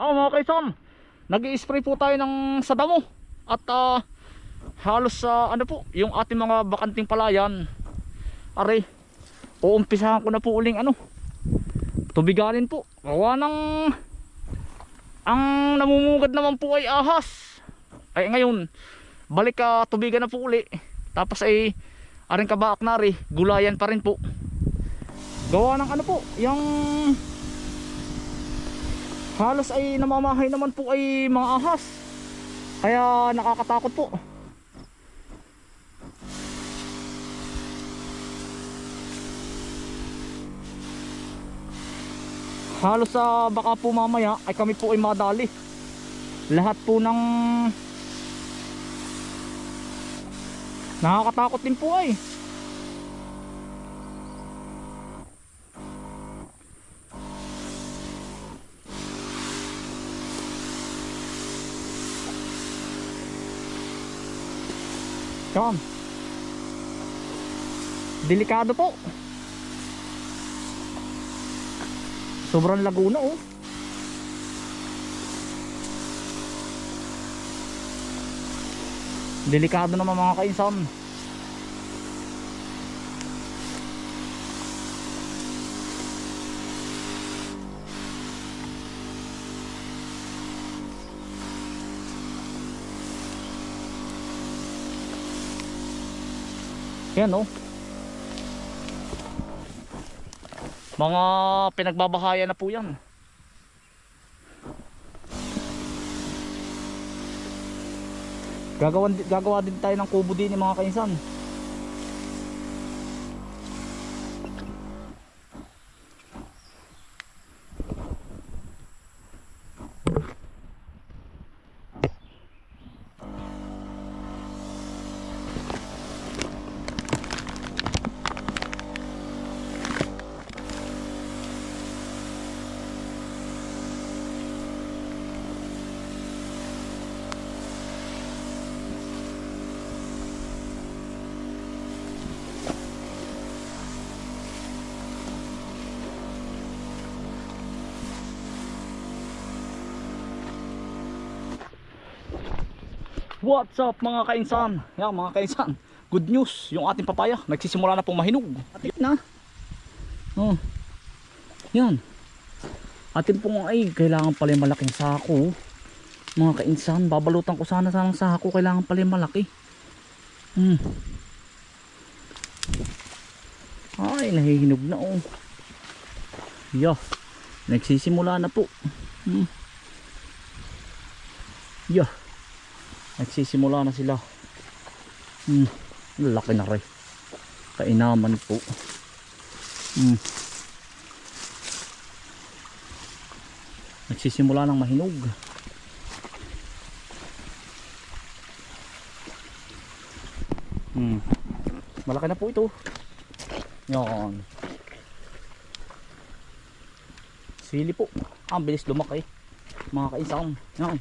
Ah, mga kaisan, nag-i-spray po tayo ng sa. At ah, halos sa ano po, yung ating mga bakanting palayan. Are, uumpisahan ko na po uling ano. Tubiganin po. Gawa ng ang namumugad naman po ay ahas. Ay ngayon, balik ka tubigan na po uli. Tapos ay aring kabaak na rin, gulayan pa rin po. Gawa ng ano po, yung halos ay namamahay naman po ay mga ahas. Kaya nakakatakot po. Halos sa baka po mamaya ay kami po ay madali. Lahat po ng nakakatakot din po ay Yan. Delikado po. Sobrang laguna oh. Delikado naman mga kainsan. Yan oh. Mga pinagbabahayan na po yan. Gagawan, gagawa din tayo ng kubo din mga kainsan. What's up mga kainsan? Yan mga kainsan. Good news, yung ating papaya nagsisimula na pong mahinog. Atin na. Oh. Yan. Atin pong ay kailangan pala yung malaking sako. Mga kainsan, babalutan ko sana sa sako, kailangan pala yung malaki. Hmm. Ay, nahihinog na oh. Yeah. Nagsisimula na po. Hmm. Yeah nagsisimula na sila. Hmm, laki na rin. Kainaman po. Hmm. nagsisimula ng mahinog. Hmm. malaki na po ito. Yan. Sili po. Ah, ang bilis lumaki mga kaisang. Yan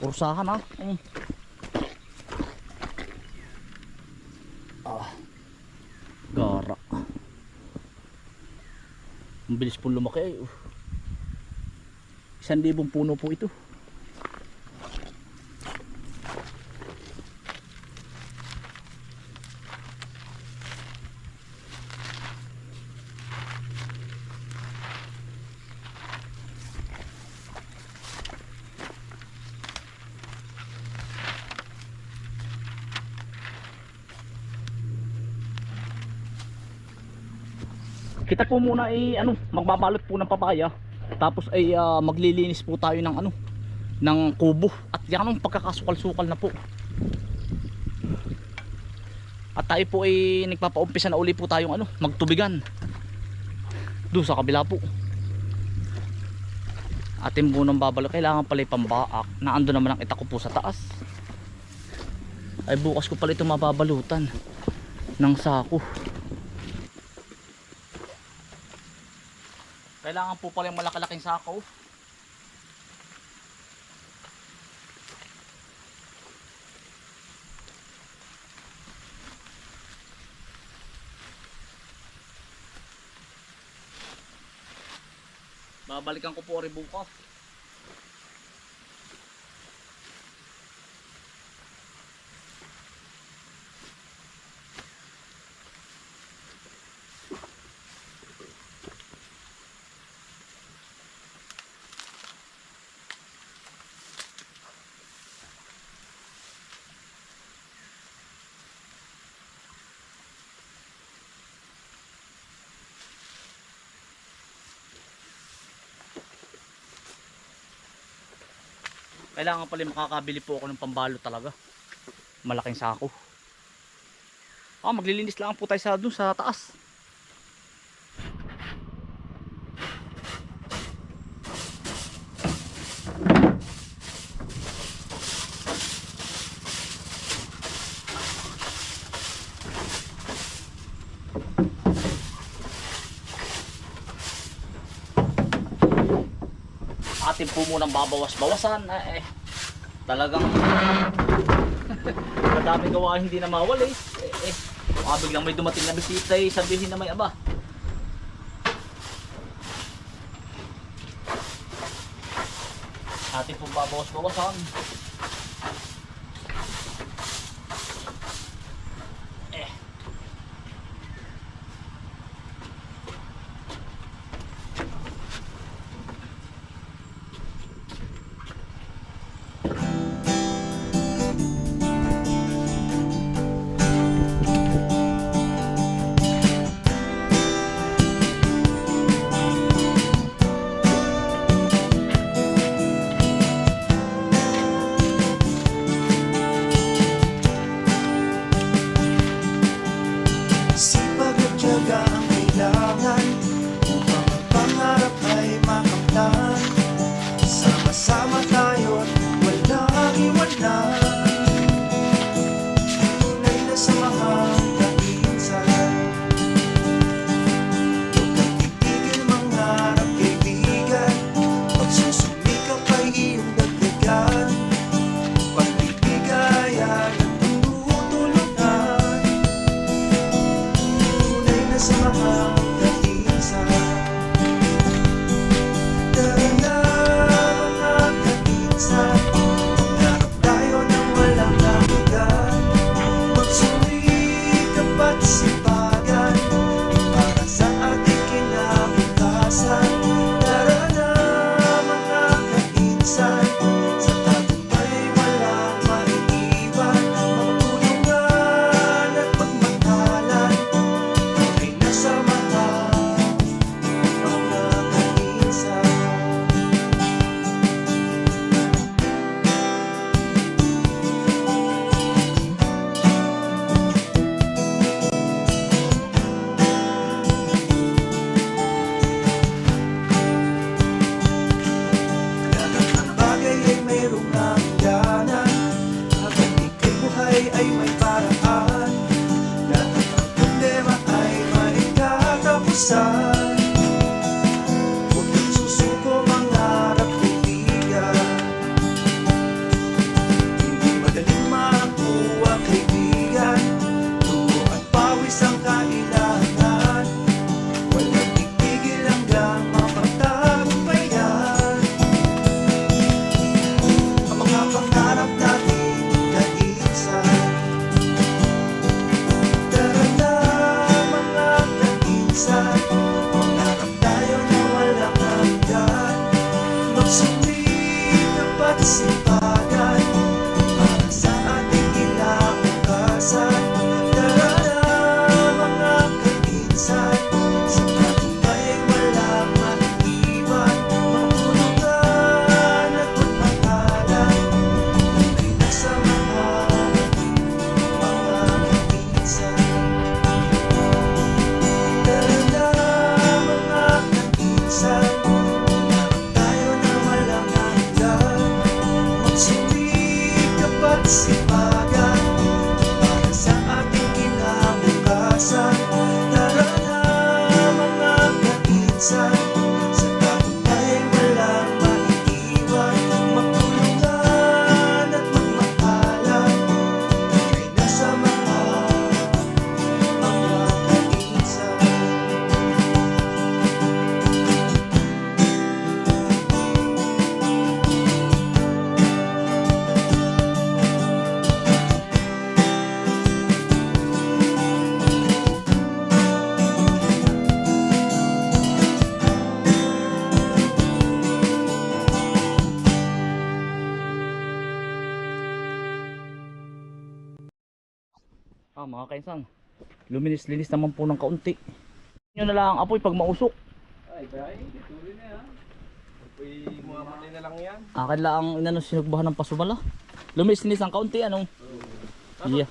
Kursahan ha. Mm. Ah. Gara. Ang bilis po lumaki ay. Uh. Isang libong puno po ito. Kita po muna ay ano magbabalot po ng papaya tapos ay ah, maglilinis po tayo ng ano ng kubo. At yan ang pagkakasukal-sukal na po. At tayo po ay nagpapaumpisa na uli po tayong ano magtubigan. Doon sa kabila po. Atin po nang babalo kailangan pala pambaak. Na ando naman ang itako po sa taas. Ay bukas ko pala ito mababalutan ng sako Kailangan po pala yung malaki-laking sako. Babalikan ko po rin bukas. Kailangan pala makakabili po ako ng pambalo talaga. Malaking sako. Ah, maglilinis lang po tayo sa dun sa taas. Atin po munang babawas-bawasan eh, eh. Talagang madaming gawa hindi na mawali eh, eh baka biglang may dumating na bisita eh, sabihin na may aba. Atin pong babawas-bawasan isang kailangan. Walang itigil hanggang mapagtagumpayan Ang mga pangarap natin kainsan Tara na mga kainsan Pangarap tayo na walang hanggan. Magsumbi na pansin mga kainsan. Luminis-linis naman po ng kaunti. Nyo na lang ang apoy pag mausok. Ay, dahil, tuloy na yan. Apoy, mamamatay na lang yan. Akin lang ang inano sinugbahan ng pasumala. Luminis-linis ng kaunti anong. Iya.